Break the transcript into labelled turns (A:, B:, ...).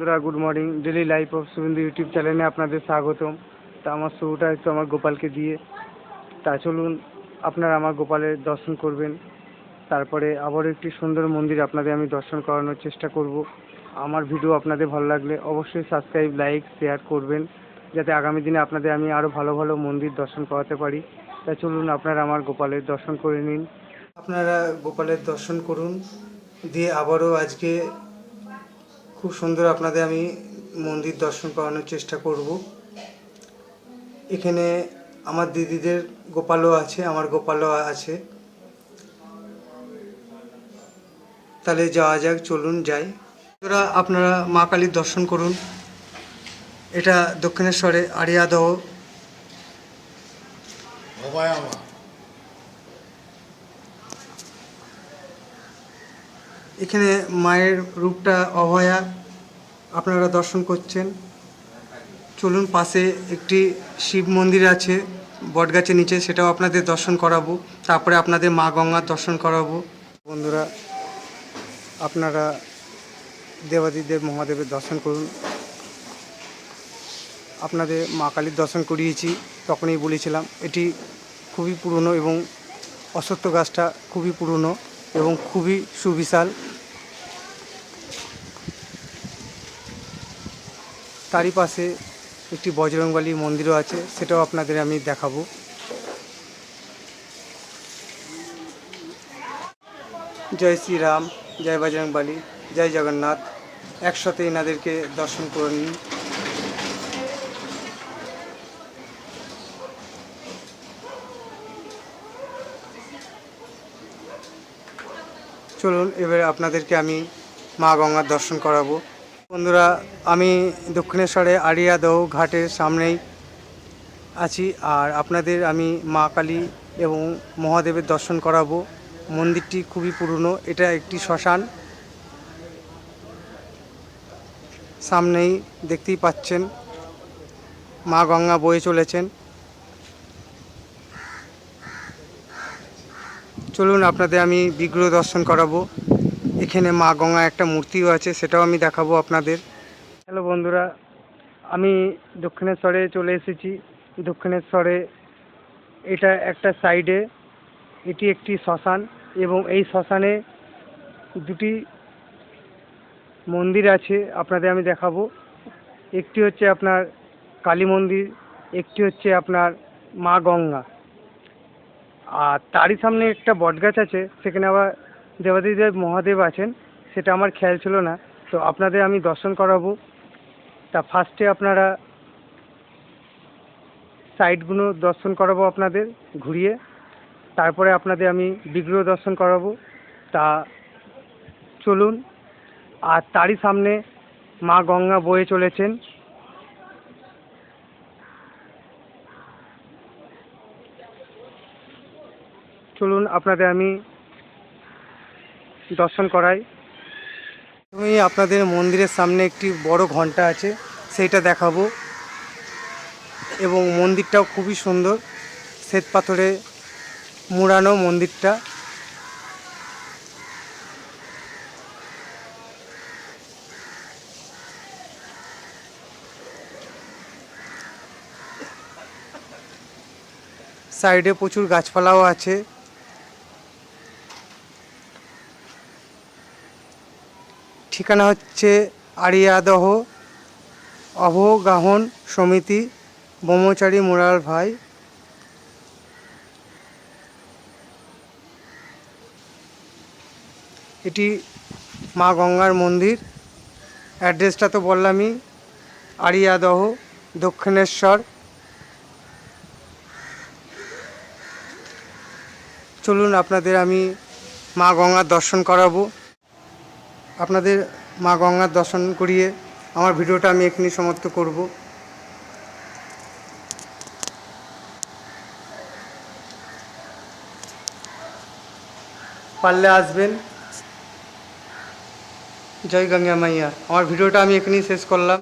A: বন্ধুরা good morning daily life of Shuvendu YouTube চ্যানেলে আপনাদের স্বাগতম। তা আমার শুরুটা একটু আমার গোপালকে দিয়ে। তা চলুন, আপনারা আমার গোপালের দর্শন করবেন। তারপরে আবারও একটি সুন্দর মন্দির আপনাদের আমি দর্শন করানোর চেষ্টা করব। আমার ভিডিও আপনাদের ভালো লাগলে অবশ্যই সাবস্ক্রাইব লাইক শেয়ার করবেন, যাতে আগামী দিনে আপনাদের আমি আরও ভালো ভালো মন্দির দর্শন করাতে পারি। তা চলুন, আপনারা আমার গোপালের দর্শন করে নিন। আপনারা গোপালের দর্শন করুন। দিয়ে আবারও আজকে খুব সুন্দর আপনাদের আমি মন্দির দর্শন করানোর চেষ্টা করব। এখানে আমার দিদিদের গোপালও আছে আমার গোপালও আছে। তাহলে যাওয়া যাক চলুন যাই। বন্ধুরা আপনারা মা কালীর দর্শন করুন। এটা দক্ষিণেশ্বরে আরিয়াদহ। এখানে মায়ের রূপটা অভয়া। আপনারা দর্শন করছেন। চলুন পাশে একটি শিব মন্দির আছে, বটগাছের নিচে, সেটাও আপনাদের দর্শন করাবো। তারপরে আপনাদের মা গঙ্গার দর্শন করাবো। বন্ধুরা, আপনারা দেবাদিদেব মহাদেবের দর্শন করুন। আপনাদের মা কালীর দর্শন করিয়েছি, তখনই বলেছিলাম, এটি খুবই পুরনো এবং অশ্বত্থ গাছটা খুবই পুরনো এবং খুবই সুবিশাল। তারই পাশে একটি বজরংবলী মন্দিরও আছে, সেটাও আপনাদের আমি দেখাবো। জয় শ্রীরাম, জয় বজরংবলী, জয় জগন্নাথ, একসাথে এনাদেরকে দর্শন করে নিন। চলুন, এবারে আপনাদেরকে আমি মা গঙ্গার দর্শন করাবো। বন্ধুরা, আমি দক্ষিণেশ্বরে আরিয়াদহ ঘাটের সামনেই আছি আর আপনাদের আমি মা কালী এবং মহাদেবের দর্শন করাবো। মন্দিরটি খুবই পুরনো, এটা একটি শ্মশান। সামনেই দেখতেই পাচ্ছেন, মা গঙ্গা বয়ে চলেছেন। চলুন, আপনাদের আমি বিগ্রহ দর্শন করাবো। এখানে মা গঙ্গা একটা মূর্তিও আছে, সেটাও আমি দেখাবো আপনাদের। হ্যালো বন্ধুরা, আমি দক্ষিণেশ্বরে চলে এসেছি। দক্ষিণেশ্বরে এটা একটা সাইডে, এটি একটি শ্মশান এবং এই শ্মশানে দুটি মন্দির আছে, আপনাদের আমি দেখাবো। একটি হচ্ছে আপনার কালী মন্দির, একটি হচ্ছে আপনার মা গঙ্গা। আর তারই সামনে একটা বটগাছ আছে, সেখানে আবার দেবাদিদেব মহাদেব আছেন, সেটা আমার খেয়াল ছিল না। তো আপনাদের আমি দর্শন করাবো। তা ফার্স্টে আপনারা সাইডগুলো দর্শন করাবো আপনাদের, ঘুরিয়ে। তারপরে আপনাদের আমি বিগ্রহ দর্শন করাবো। তা চলুন। আর তারই সামনে মা গঙ্গা বয়ে চলেছেন। চলুন, আপনাদের আমি দর্শন করাই। আমি আপনাদের মন্দিরের সামনে একটি বড় ঘণ্টা আছে, সেইটা দেখাবো। এবং মন্দিরটাও খুবই সুন্দর, শ্বেত পাথরে মুড়ানো মন্দিরটা। সাইডে প্রচুর গাছপালাও আছে। ঠিকানা হচ্ছে আরিয়াদহ, অবগাহন সমিতি, ব্রহ্মচারী মুরাল ভাই। এটি মা গঙ্গার মন্দির। অ্যাড্রেসটা তো বললামই, আরিয়াদহ, দক্ষিণেশ্বর। চলুন আপনাদের আমি মা গঙ্গার দর্শন করাবো। আপনাদের মা গঙ্গার দর্শন করিয়ে আমার ভিডিওটা আমি এখানে সমাপ্ত করব। পারলে আসবেন। জয় গঙ্গা মাইয়া। আমার ভিডিওটা আমি এখানেই শেষ করলাম।